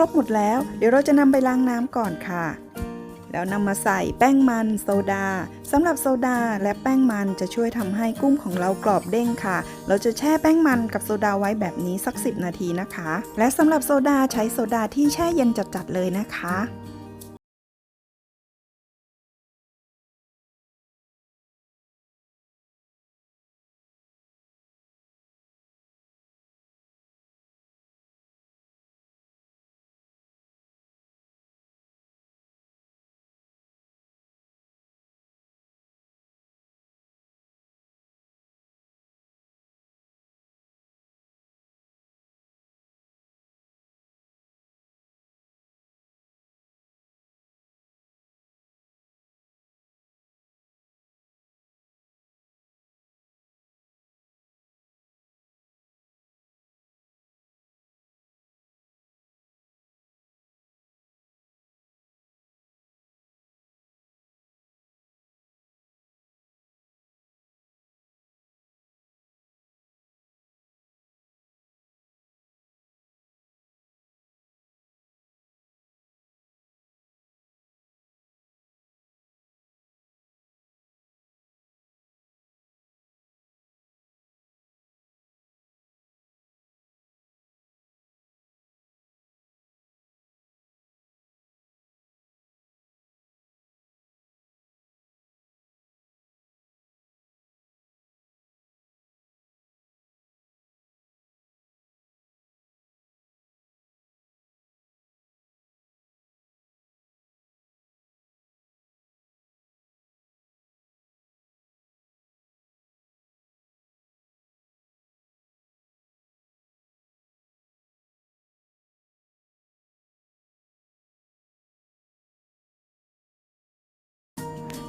ครบหมดแล้ว เดี๋ยวเราจะนำไปล้างน้ำก่อนค่ะ แล้วนำมาใส่แป้งมันโซดาสำหรับโซดาและแป้งมันจะช่วยทำให้กุ้งของเรากรอบเด้งค่ะ เราจะแช่แป้งมันกับโซดาไว้แบบนี้สัก 10 นาทีนะคะ และสำหรับโซดาใช้โซดาที่แช่เย็นจัดๆเลยนะคะ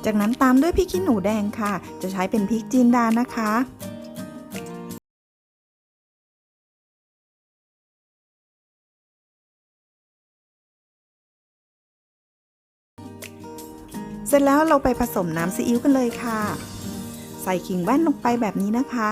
จากนั้นตามด้วยพริกขี้หนูแดงค่ะ จะใช้เป็นพริกจีนดานะคะเสร็จแล้วเราไปผสมน้ำซีอิ๊วกันเลยค่ะ ใส่ขิงแว่นลงไปแบบนี้นะคะ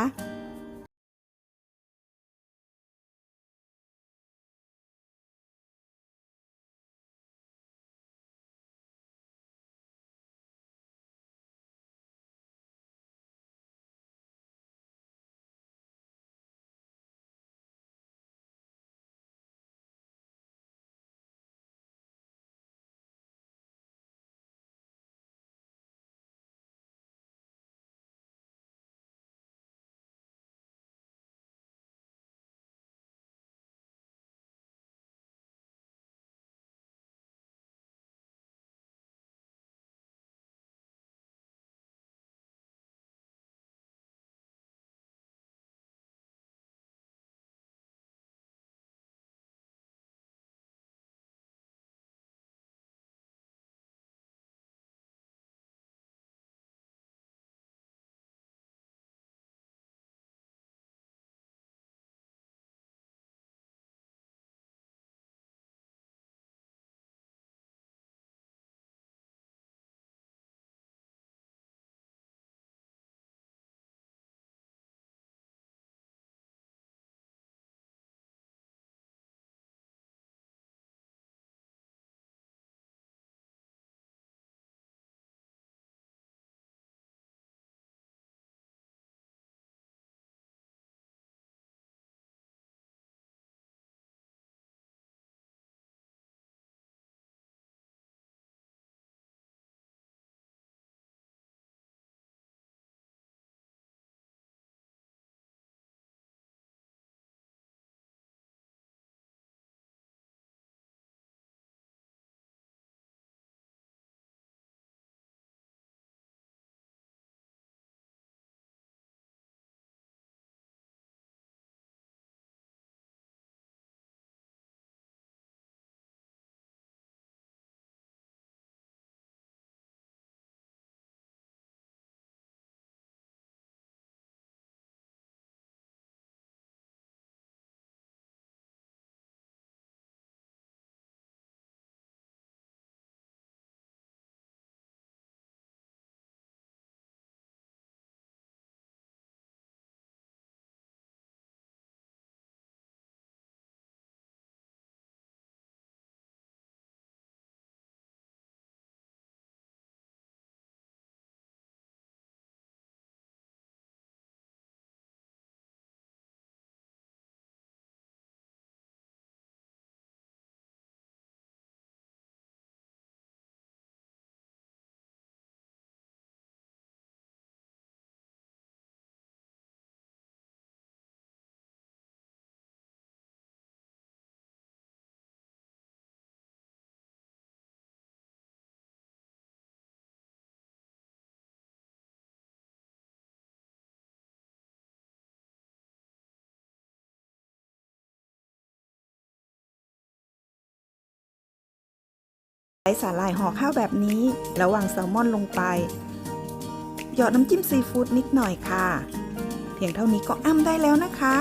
ใช้สาหร่ายห่อข้าวแบบนี้ แล้ววางแซลมอนลงไป หยอดน้ำจิ้มซีฟู้ดนิดหน่อยค่ะ เพียงเท่านี้ก็อ้ำได้แล้วนะคะ